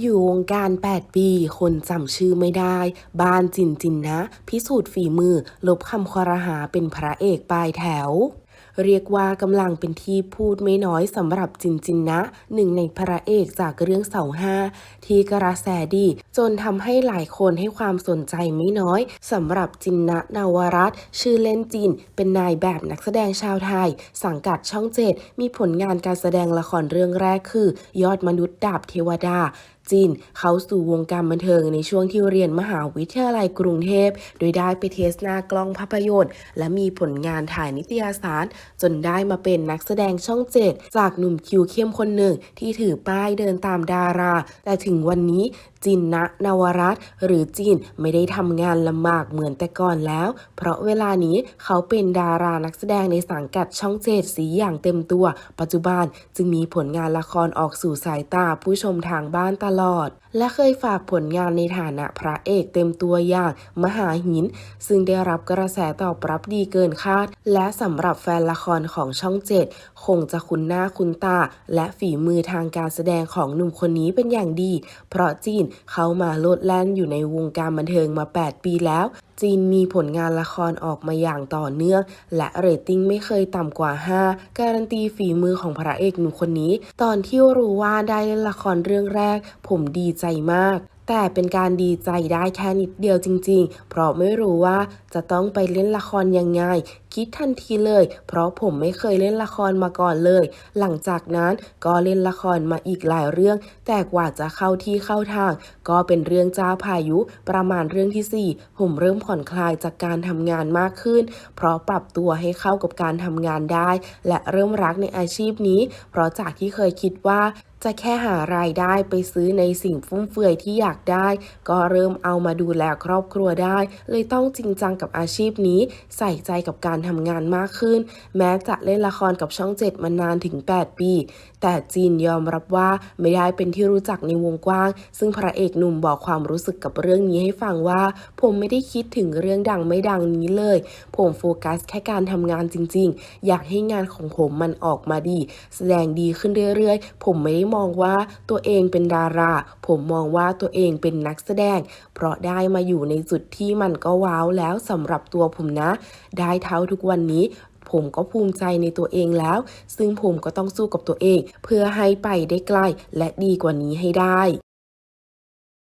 อยู่วงการ 8 ปี คนจำชื่อไม่ได้ บ้านจินจินนะ พิสูจน์ฝีมือ ลบคำคอรหาเป็นพระเอกปลายแถว เรียกว่ากำลังเป็นที่พูดไม่น้อยสำหรับจินจินนะ หนึ่งในพระเอกจากเรื่องเสาห้าที่กระแสดี จนทำให้หลายคนให้ความสนใจไม่น้อยสำหรับจินนะนวรัตชื่อเล่นจิน เป็นนายแบบนักแสดงชาวไทย สังกัดช่องเจ็ดมีผลงานการแสดงละครเรื่องแรกคือ ยอดมนุษย์ดาบเทวดา จิน เขาสู่วงการบันเทิงในช่วงที่เรียนมหาวิทยาลัยกรุงเทพ โดยได้ไปเทสหน้ากล้องภาพยนตร์ และมีผลงานถ่ายนิตยสาร จนได้มาเป็นนักแสดงช่องเจ็ดจากหนุ่มคิวเข้มคนหนึ่งที่ถือป้ายเดินตามดารา แต่ถึงวันนี้จินนะนวรัตหรือจินไม่ได้ทำงานลำบากเหมือนแต่ก่อนแล้ว เพราะเวลานี้เขาเป็นดารานักแสดงในสังกัดช่องเจ็ดสีอย่างเต็มตัว ปัจจุบันจึงมีผลงานละครออกสู่สายตาผู้ชมทางบ้านตลอดและเคยฝากผลงานในฐานะพระเอกเต็มตัวอย่างมหาหิน ซึ่งได้รับกระแสตอบรับดีเกินคาด และสำหรับแฟนละครของช่องเจ็ดคงจะคุ้นหน้าคุ้นตา และฝีมือทางการแสดงของหนุ่มคนนี้เป็นอย่างดี เพราะจีนเขามาโลดแล่นอยู่ในวงการบันเทิงมา 8 ปีแล้วจีนมีผลงานละครออกมาอย่างต่อเนื่อง และเรตติ้งไม่เคยต่ำกว่า 5 การันตีฝีมือของพระเอกหนุ่มคนนี้ ตอนที่รู้ว่าได้เล่นละครเรื่องแรก ผมดีใจมาก แต่เป็นการดีใจได้แค่นิดเดียวจริง ๆ เพราะไม่รู้ว่าจะต้องไปเล่นละครยังไง คิดทันทีเลย เพราะผมไม่เคยเล่นละครมาก่อนเลย หลังจากนั้นก็เล่นละครมาอีกหลายเรื่อง แต่กว่าจะเข้าที่เข้าทาง ก็เป็นเรื่องเจ้าพายุประมาณเรื่องที่ 4 ผมเริ่มผ่อนคลายจากการทำงานมากขึ้น เพราะปรับตัวให้เข้ากับการทำงานได้ และเริ่มรักในอาชีพนี้ เพราะจากที่เคยคิดว่า จะแค่หารายได้ไปซื้อในสิ่งฟุ่มเฟือยที่อยากได้ ก็เริ่มเอามาดูแลครอบครัวได้ เลยต้องจริงจังกับอาชีพนี้ ใส่ใจกับการทำงานมากขึ้น แม้จะเล่นละครกับช่องเจ็ดมานานถึง 8 ปี แต่จีนยอมรับว่าไม่ได้เป็นที่รู้จักในวงกว้าง ซึ่งพระเอกหนุ่มบอกความรู้สึกกับเรื่องนี้ให้ฟังว่า ผมไม่ได้คิดถึงเรื่องดังไม่ดังนี้เลย ผมโฟกัสแค่การทำงานจริง ๆ อยากให้งานของผมมันออกมาดี แสดงดีขึ้นเรื่อยๆ ผมไม่ได้มองว่าตัวเองเป็นดารา ผมมองว่าตัวเองเป็นนักแสดง เพราะได้มาอยู่ในจุดที่มันก็ว้าวแล้วสำหรับตัวผมนะ ได้เท่าทุกวันนี้ผมก็ภูมิใจในตัวเองแล้ว ซึ่งผมก็ต้องสู้กับตัวเอง เพื่อให้ไปได้ไกลและดีกว่านี้ให้ได้